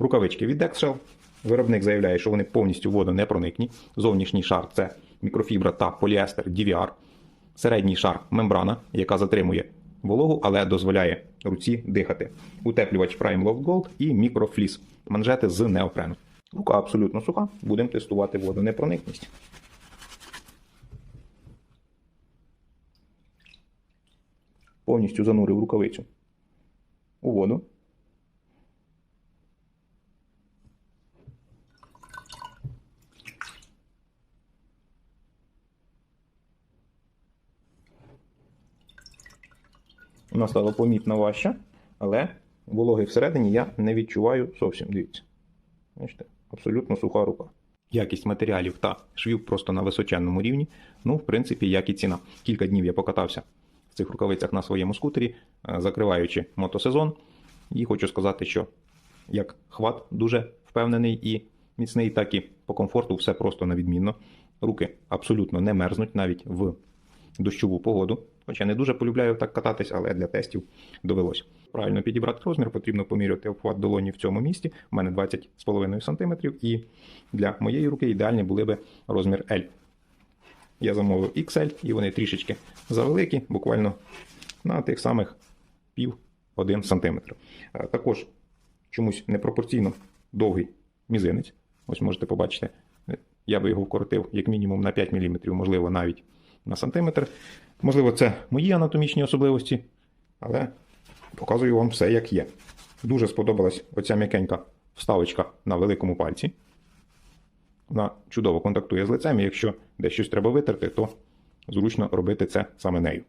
Рукавички від Dexshell. Виробник заявляє, що вони повністю водонепроникні. Зовнішній шар це мікрофібра та поліестер DVR. Середній шар мембрана, яка затримує вологу, але дозволяє руці дихати. Утеплювач Prime Loft Gold і мікрофліс. Манжети з неопрену. Рука абсолютно суха. Будемо тестувати водонепроникність. Повністю занурив рукавицю у воду. Вона стала помітно важча, але вологи всередині я не відчуваю зовсім. Дивіться. Бачите, абсолютно суха рука. Якість матеріалів та швів просто на височенному рівні. Ну, в принципі, як і ціна. Кілька днів я покатався в цих рукавицях на своєму скутері, е, закриваючи мотосезон. І хочу сказати, що як хват дуже впевнений і міцний, так і по комфорту все просто на відмінно. Руки абсолютно не мерзнуть навіть в дощову погоду. Хоча не дуже полюбляю так кататись, але для тестів довелося. Правильно підібрати розмір, потрібно поміряти обхват долоні в цьому місці. У мене 20,5 см, і для моєї руки ідеальні були би розмір L. Я замовив XL, і вони трішечки завеликі, буквально на тих самих пів 1 см. Е, Також чомусь непропорційно довгий мізинець. Ось можете побачити, я би його вкоротив як мінімум на 5 мм, можливо, навіть на сантиметр. Можливо, це мої анатомічні особливості, але показую вам все, як є. Дуже сподобалась оця м'якенька вставочка на великому пальці. Вона чудово контактує з лицем, і якщо десь щось треба витерти, то зручно робити це саме нею.